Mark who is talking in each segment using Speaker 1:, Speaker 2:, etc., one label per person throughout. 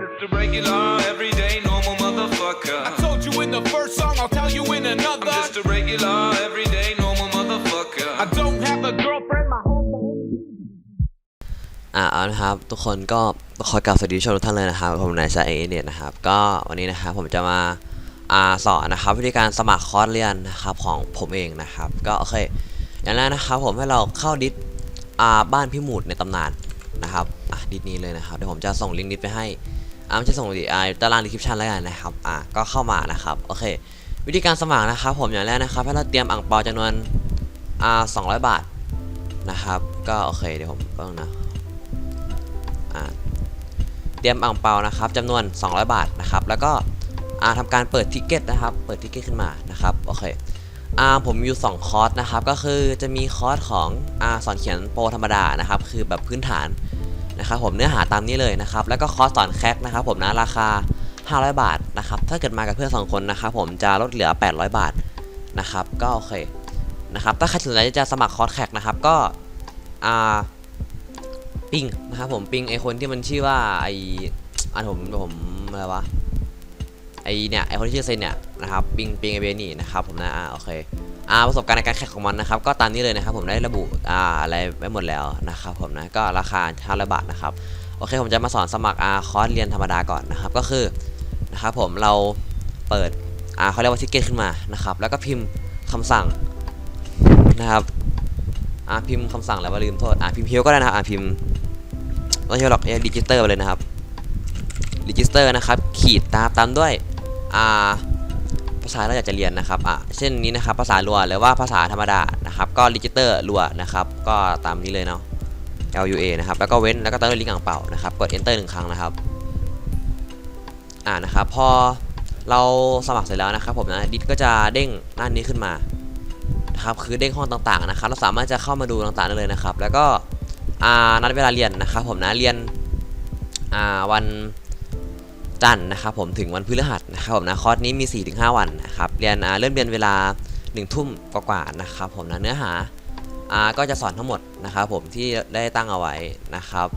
Speaker 1: just a regular, everyday, normal motherfucker.
Speaker 2: I told you in the first song, I'll tell you in
Speaker 1: I'm
Speaker 2: another.
Speaker 1: just a regular, everyday, normal motherfucker.
Speaker 2: I don't have a girlfriend, my home.
Speaker 3: อ่าเอานะครับทุกคนก็ขอกล่าวสวัสดีผู้ชมทุกท่านเลยนะครับผมนายชายเอเน็ตนะครับก็วันนี้นะครับผมจะมาอ่าสอนนะครับวิธีการสมัครคอร์สเรียนนะครับของผมเองนะครับ ก็โอเคอย่างแรกนะครับผมให้เราเข้าดิสอ่าบ้านพี่หมูดในตำนานนะครับอะดิสนี้เลยนะครับเดี๋ยวผมจะส่งลิงก์ดิสไปให้ อ่าไม่ใช่ส่งดิอ่าตารางดีคริปชันแล้วกันนะครับอ่าก็เข้ามานะครับโอเค วิธีการสมัครนะครับ ผมอย่างแรกนะครับให้เราเตรียมอ่างเปาจำนวนอ่า200บาทนะครับ ก็โอเคเดี๋ยวผมเพิ่งนะอ่าเตรียมอ่างเปานะครับจำนวน 200 บาทนะครับ แล้วก็อ่าทำการเปิดทิกเก็ตนะครับ เปิดทิกเก็ตขึ้นมานะครับโอเคอ่าผมอยู่ 2 คอร์สนะครับ ก็คือจะมีคอร์สของอ่าสอนเขียนโปรธรรมดานะครับ คือแบบพื้นฐาน นะครับผมเนื้อหาตามนี้เลยนะครับแล้วก็คอร์สสอนแคกนะครับผมนะราคา 500 บาทนะครับถ้าเกิดมากับเพื่อน2คนนะครับผมจะลดเหลือ 800 บาทนะครับก็โอเคนะครับถ้าใครสนใจจะสมัครคอร์สแคกนะครับก็อ่าปิงนะครับผมปิงไอคนที่มันชื่อว่าไออันผมผมอะไรวะไอเนี่ยไอคนที่ชื่อเซนเนี่ยนะครับปิงปิงไอเบนี่นะครับผมนะอ่าโอเค ประสบการณ์ในการแข่งของมันนะครับ ก็ตามนี้เลยนะครับ ผมได้ระบุอ่าอะไรไว้หมดแล้วนะครับผมนะก็ราคา500บาทนะครับโอเคผมจะมาสอนสมัครอาคอร์สเรียนธรรมดาก่อนนะครับ ก็คือนะครับผมเราเปิดอาเขาเรียกว่าทิกเก็ตขึ้นมานะครับ แล้วก็พิมพ์คำสั่งนะครับอาพิมพ์คำสั่งแล้วว่าลืมโทษอาพิมพ์เฮลก็ได้นะครับอ่าพิมพ์ไม่ใช่หรอกเรียกดิจิเตอร์ไปเลยนะครับดิจิเตอร์นะครับ ขีดตามตามด้วยอ่า ภาษาเราอยากจะเรียนนะครับอะเช่นนี้นะครับภาษาลัวหรือว่าภาษาธรรมดานะครับก็ดิจิเตอร์ลัวนะครับก็ตามนี้เลยเนาะ L U A นะครับแล้วก็เว้นแล้วก็ตั้งด้วยลิงก์อ่างเป่านะครับกด enter หนึ่งครั้งนะครับอ่านะครับพอเราสมัครเสร็จแล้วนะครับผมนะดิสก็จะเด้งหน้านี้ขึ้นมานะครับคือเด้งห้องต่างๆนะครับเราสามารถจะเข้ามาดูต่างๆได้เลยนะครับ แล้วก็อ่านัดเวลาเรียนนะครับผมนะเรียนอ่าวัน จันทร์นะครับผมถึงวันพฤหัสนะครับผมนะคอร์สนี้มี 4-5 วันนะครับเรียนเริ่มเรียนเวลา1ทุ่มกว่าๆนะครับผมนะเนื้อหาก็จะสอนทั้งหมดนะครับผมที่ได้ตั้งเอาไว้นะครับ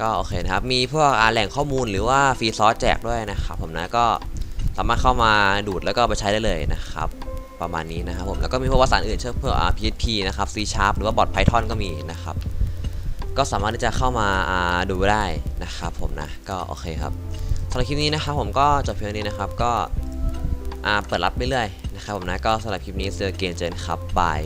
Speaker 3: ก็โอเคนะครับมีพวกแหล่งข้อมูลหรือว่าฟรีซอสแจกด้วยนะครับผมนะก็สามารถเข้ามาดูดแล้วก็ไปใช้ได้เลยนะครับประมาณนี้นะครับผมแล้วก็มีพวกภาษาอื่นเช่นพวกอ่า PHP นะครับ C Sharp หรือว่าบอท Python ก็มีนะครับ ก็สามารถที่จะเข้ามาดูได้นะครับผมนะก็โอเคครับ สำหรับคลิปนี้นะครับผมก็จบเพียงนี้นะครับก็เปิดรับไปเรื่อยๆนะครับผมนะก็สำหรับคลิปนี้เจอเกนเจนครับบาย